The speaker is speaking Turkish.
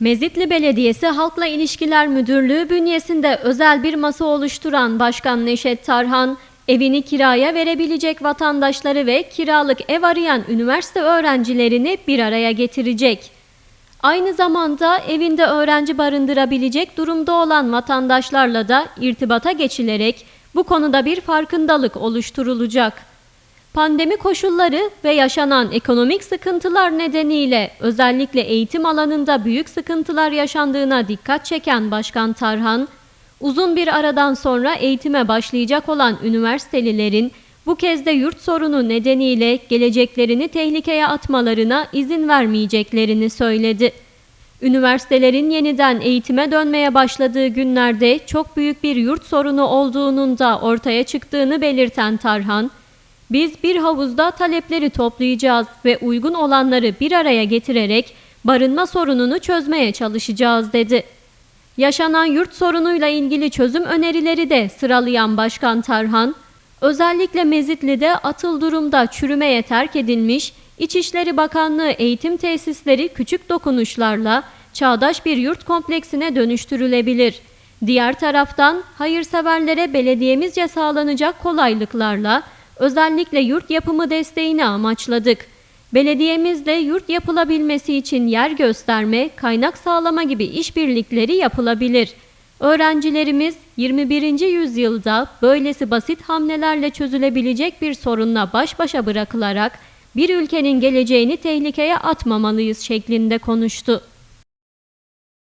Mezitli Belediyesi Halkla İlişkiler Müdürlüğü bünyesinde özel bir masa oluşturan Başkan Neşet Tarhan, evini kiraya verebilecek vatandaşları ve kiralık ev arayan üniversite öğrencilerini bir araya getirecek. Aynı zamanda evinde öğrenci barındırabilecek durumda olan vatandaşlarla da irtibata geçilerek bu konuda bir farkındalık oluşturulacak. Pandemi koşulları ve yaşanan ekonomik sıkıntılar nedeniyle özellikle eğitim alanında büyük sıkıntılar yaşandığına dikkat çeken Başkan Tarhan, uzun bir aradan sonra eğitime başlayacak olan üniversitelilerin bu kez de yurt sorunu nedeniyle geleceklerini tehlikeye atmalarına izin vermeyeceklerini söyledi. Üniversitelerin yeniden eğitime dönmeye başladığı günlerde çok büyük bir yurt sorunu olduğunun da ortaya çıktığını belirten Tarhan, biz bir havuzda talepleri toplayacağız ve uygun olanları bir araya getirerek barınma sorununu çözmeye çalışacağız dedi. Yaşanan yurt sorunuyla ilgili çözüm önerileri de sıralayan Başkan Tarhan, özellikle Mezitli'de atıl durumda çürümeye terk edilmiş İçişleri Bakanlığı eğitim tesisleri küçük dokunuşlarla çağdaş bir yurt kompleksine dönüştürülebilir. Diğer taraftan hayırseverlere belediyemizce sağlanacak kolaylıklarla özellikle yurt yapımı desteğini amaçladık. Belediyemizle yurt yapılabilmesi için yer gösterme, kaynak sağlama gibi işbirlikleri yapılabilir. Öğrencilerimiz 21. yüzyılda böylesi basit hamlelerle çözülebilecek bir sorunla baş başa bırakılarak bir ülkenin geleceğini tehlikeye atmamalıyız şeklinde konuştu.